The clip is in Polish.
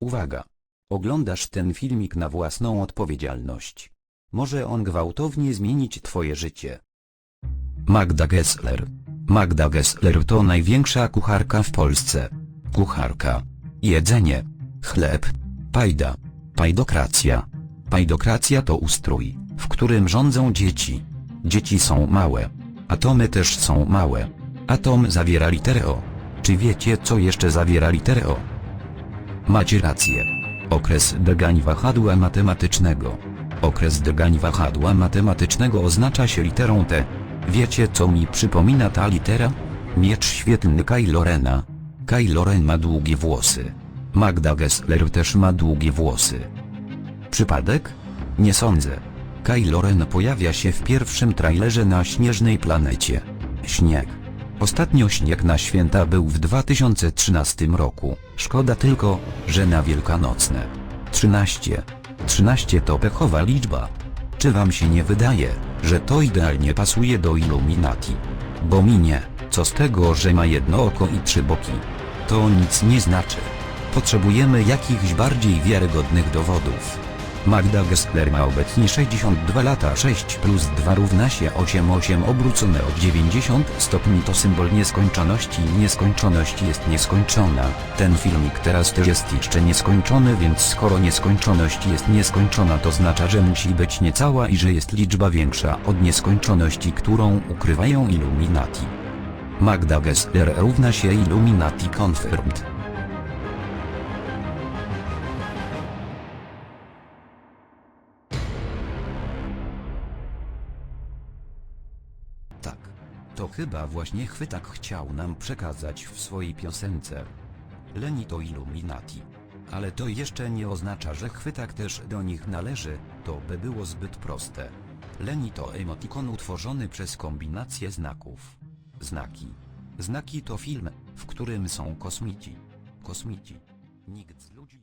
Uwaga! Oglądasz ten filmik na własną odpowiedzialność. Może on gwałtownie zmienić twoje życie. Magda Gessler. Magda Gessler to największa kucharka w Polsce. Kucharka. Jedzenie. Chleb. Pajda. Pajdokracja. Pajdokracja to ustrój, w którym rządzą dzieci. Dzieci są małe. Atomy też są małe. Atom zawiera literę O. Czy wiecie co jeszcze zawiera literę O? Macie rację. Okres drgań wahadła matematycznego. Okres drgań wahadła matematycznego oznacza się literą T. Wiecie co mi przypomina ta litera? Miecz świetlny Kylo Rena. Kylo Ren ma długie włosy. Magda Gessler też ma długie włosy. Przypadek? Nie sądzę. Kylo Ren pojawia się w pierwszym trailerze na śnieżnej planecie. Śnieg. Ostatnio śnieg na święta był w 2013 roku. Szkoda tylko, że na wielkanocne. 13. 13 to pechowa liczba. Czy wam się nie wydaje, że to idealnie pasuje do Illuminati? Bo mi nie, co z tego, że ma jedno oko i trzy boki. To nic nie znaczy. Potrzebujemy jakichś bardziej wiarygodnych dowodów. Magda Gessler ma obecnie 62 lata 6 plus 2 równa się 8 8 obrócone o 90 stopni to symbol nieskończoności nieskończoność jest nieskończona. Ten filmik teraz też jest jeszcze nieskończony więc skoro nieskończoność jest nieskończona to oznacza że musi być niecała i że jest liczba większa od nieskończoności którą ukrywają Illuminati. Magda Gessler równa się Illuminati Confirmed. Tak. To chyba właśnie chwytak chciał nam przekazać w swojej piosence. Leni to Illuminati. Ale to jeszcze nie oznacza, że chwytak też do nich należy, to by było zbyt proste. Leni to emotikon utworzony przez kombinację znaków. Znaki. Znaki to film, w którym są kosmici. Kosmici. Nikt z ludzi...